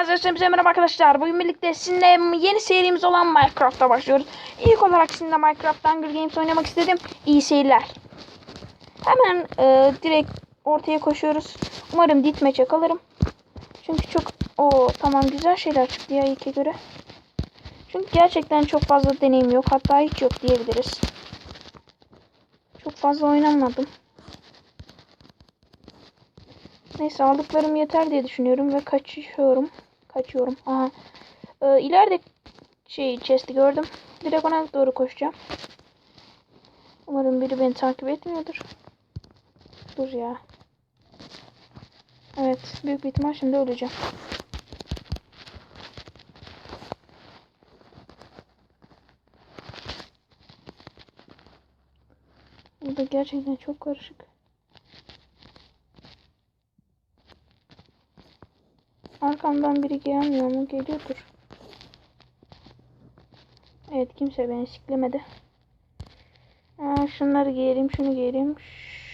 Malzememize merhaba arkadaşlar. Bugün birlikte sizinle yeni serimiz olan Minecraft'a başlıyoruz. İlk olarak sizinle Minecraft Hunger Games oynamak istedim. İyi seyirler. Hemen e, direkt ortaya koşuyoruz. Umarım ditmeçe kalırım. Çünkü çok o tamam güzel şeyler çıktı ya ilke göre. Çünkü gerçekten çok fazla deneyim yok. Hatta hiç yok diyebiliriz. Çok fazla oynamadım. Neyse aldıklarım yeter diye düşünüyorum ve kaçıyorum. Kaçıyorum. Aha. Ee, ileride şey chest'i gördüm. Direkt ona doğru koşacağım. Umarım biri beni takip etmiyordur. Dur ya. Evet. Büyük bir ihtimal şimdi öleceğim. Burada gerçekten çok karışık. Arkamdan biri gelmiyor mu? Geliyordur. Evet kimse beni siklemedi. Aa, şunları giyelim, şunu giyelim,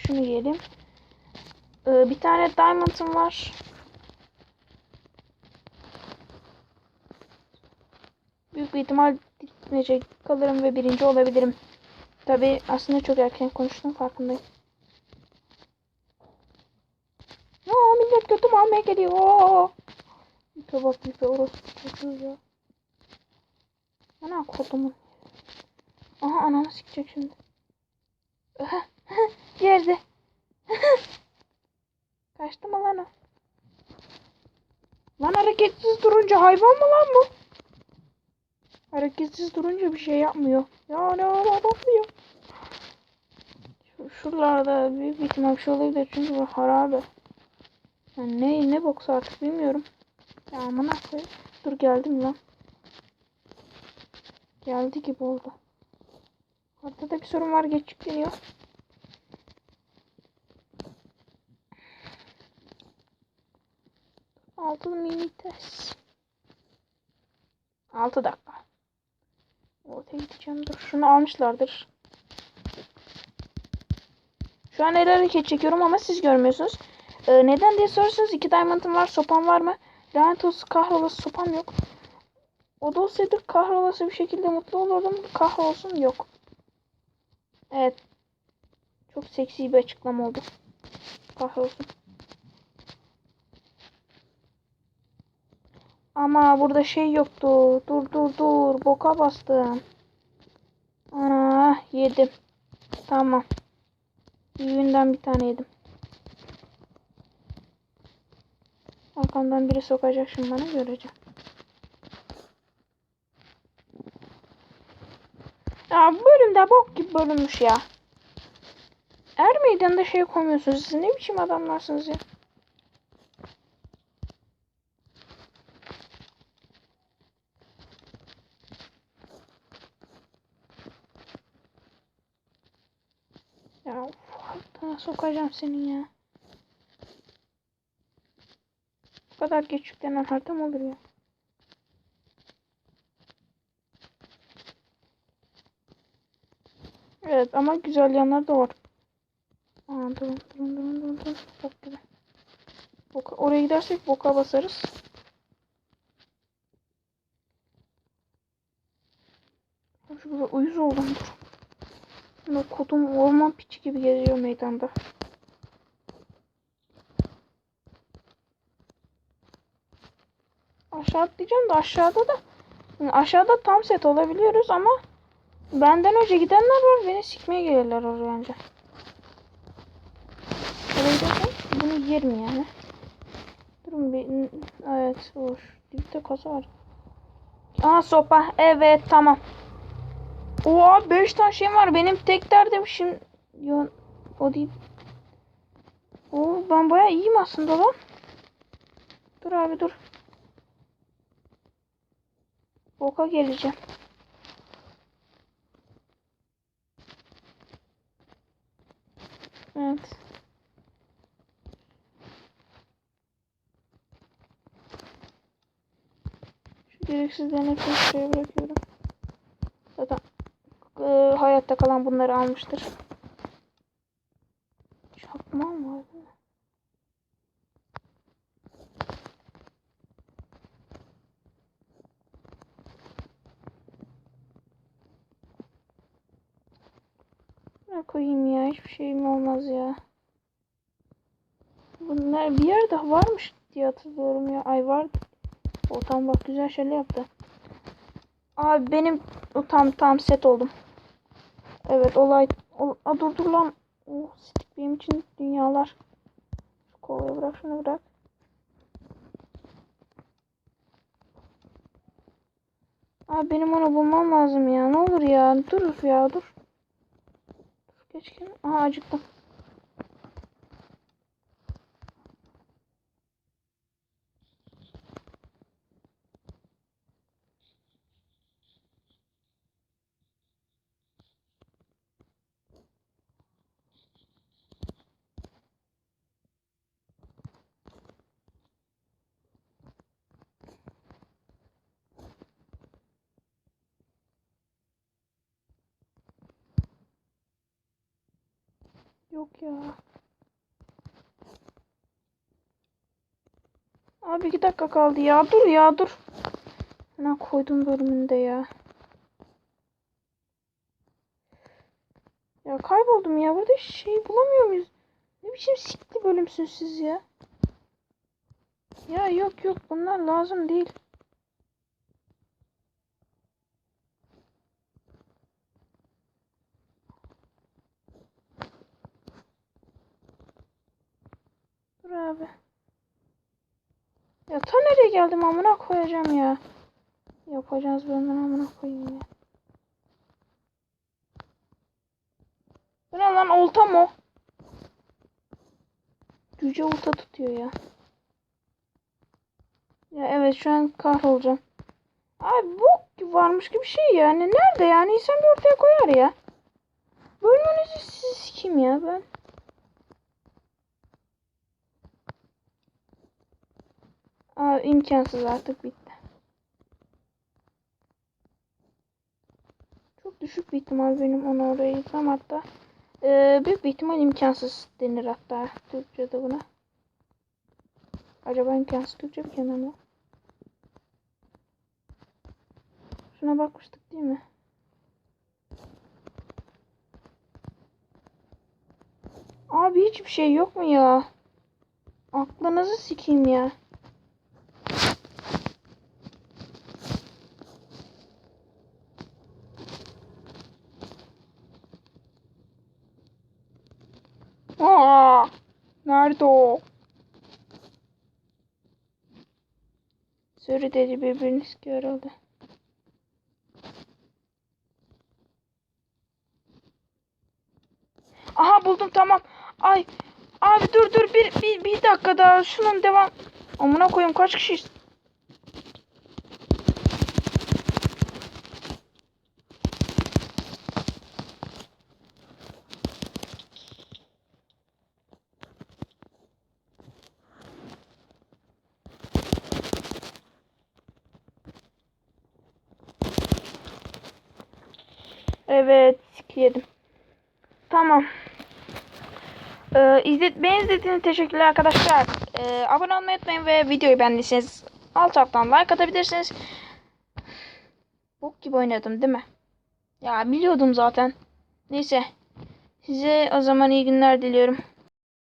şunu giyelim. Ee, bir tane diamond'ım var. Büyük bir ihtimal gitmeyecek kalırım ve birinci olabilirim. Tabi aslında çok erken konuştum farkındayım. Aa millet götüm almaya geliyor. İpe bak ipe orası çocuğu ya. Ana kodumun. Aha ananı sikecek şimdi. Yerde. Kaçtı mı lan o? Lan hareketsiz durunca hayvan mı lan bu? Hareketsiz durunca bir şey yapmıyor. Ya ne yapıyor? Şu, şuralarda büyük bir ihtimal bir şey olabilir çünkü harabe. Yani ne ne boksa artık bilmiyorum. Ya aman. Dur geldim lan. Geldi gibi oldu. Ortada bir sorun var geç yükleniyor. Altılı mini test. Altı dakika. Ortaya gideceğim. Dur şunu almışlardır. Şu an el hareket çekiyorum ama siz görmüyorsunuz. Ee, neden diye sorarsanız iki diamond'ım var. Sopam var mı? Lanet olsun kahrolası sopam yok. O da olsaydı kahrolası bir şekilde mutlu olurdum. Kahrolsun yok. Evet. Çok seksi bir açıklama oldu. Kahrolsun. Ama burada şey yoktu. Dur dur dur. Boka bastım. Ana yedim. Tamam. Büyüğünden bir tane yedim. Arkamdan biri sokacak şimdi bana göreceğim. Ya bu bölümde bok gibi bölünmüş ya. Er meydanında şey koymuyorsunuz. Siz ne biçim adamlarsınız ya? Ya sokacağım senin ya. Bu kadar geç yüklenen harita mı olur ya? Evet ama güzel yanları da var. Aa, durun durun durun durun durun. Çok güzel. Boka, oraya gidersek boka basarız. Şurada uyuz oldum kodum orman piçi gibi geziyor meydanda. Aşağı atlayacağım da aşağıda da yani aşağıda tam set olabiliyoruz ama benden önce gidenler var beni sikmeye gelirler oraya önce. Bunu yerim yani. Durun bir evet hoş. Dipte kasa var. Aha sopa evet tamam. Oha 5 tane şeyim var benim tek derdim şimdi Yo, o değil. Oo ben baya iyiyim aslında lan. Dur abi dur. Boka geleceğim. Evet. Şu gereksizlerini hepsini şuraya bırakıyorum. Zaten e, hayatta kalan bunları almıştır. Çakmam var değil mi? Koyayım ya. Hiçbir şeyim olmaz ya. Bunlar bir yerde varmış diye hatırlıyorum ya. Ay var. O tam bak güzel şeyler yaptı. Abi benim o tam tam set oldum. Evet olay. O, a, dur dur lan. Oh, stick benim için dünyalar. Şu Kovayı bırak şunu bırak. Abi benim onu bulmam lazım ya. Ne olur ya. Dur ya dur. Gel. Aha acıktım. Yok ya. Abi iki dakika kaldı ya. Dur ya dur. Ne koydum bölümünde ya. Ya kayboldum ya. Burada şey bulamıyor muyuz? Ne biçim sikli bölümsün siz ya. Ya yok yok bunlar lazım değil. Dur abi. Ya ta nereye geldim amına koyacağım ya. Yapacağız bölümden amına koyayım ya. Bu ne lan olta mı? Cüce olta tutuyor ya. Ya evet şu an kahrolacağım. Abi bok varmış gibi şey yani. Nerede yani? İnsan bir ortaya koyar ya. Bölümünüzü siz kim ya ben? Aa, imkansız artık bitti. Çok düşük bir ihtimal benim onu oraya yıkmam hatta. Ee, büyük bir ihtimal imkansız denir hatta Türkçe'de buna. Acaba imkansız Türkçe bir kelime mi? Şuna bakmıştık değil mi? Abi hiçbir şey yok mu ya? Aklınızı sikeyim ya. Aa, nerede o? Sürü dedi birbirini sıkıyor herhalde. Aha buldum tamam. Ay abi dur dur bir, bir, bir dakika daha şunun devam. Amına koyayım kaç kişiyiz? Evet yedim. Tamam. Ee, izlet, beni izlediğiniz teşekkürler arkadaşlar. Ee, abone olmayı unutmayın ve videoyu beğendiyseniz alt alttan like atabilirsiniz. Bok gibi oynadım değil mi? Ya biliyordum zaten. Neyse. Size o zaman iyi günler diliyorum.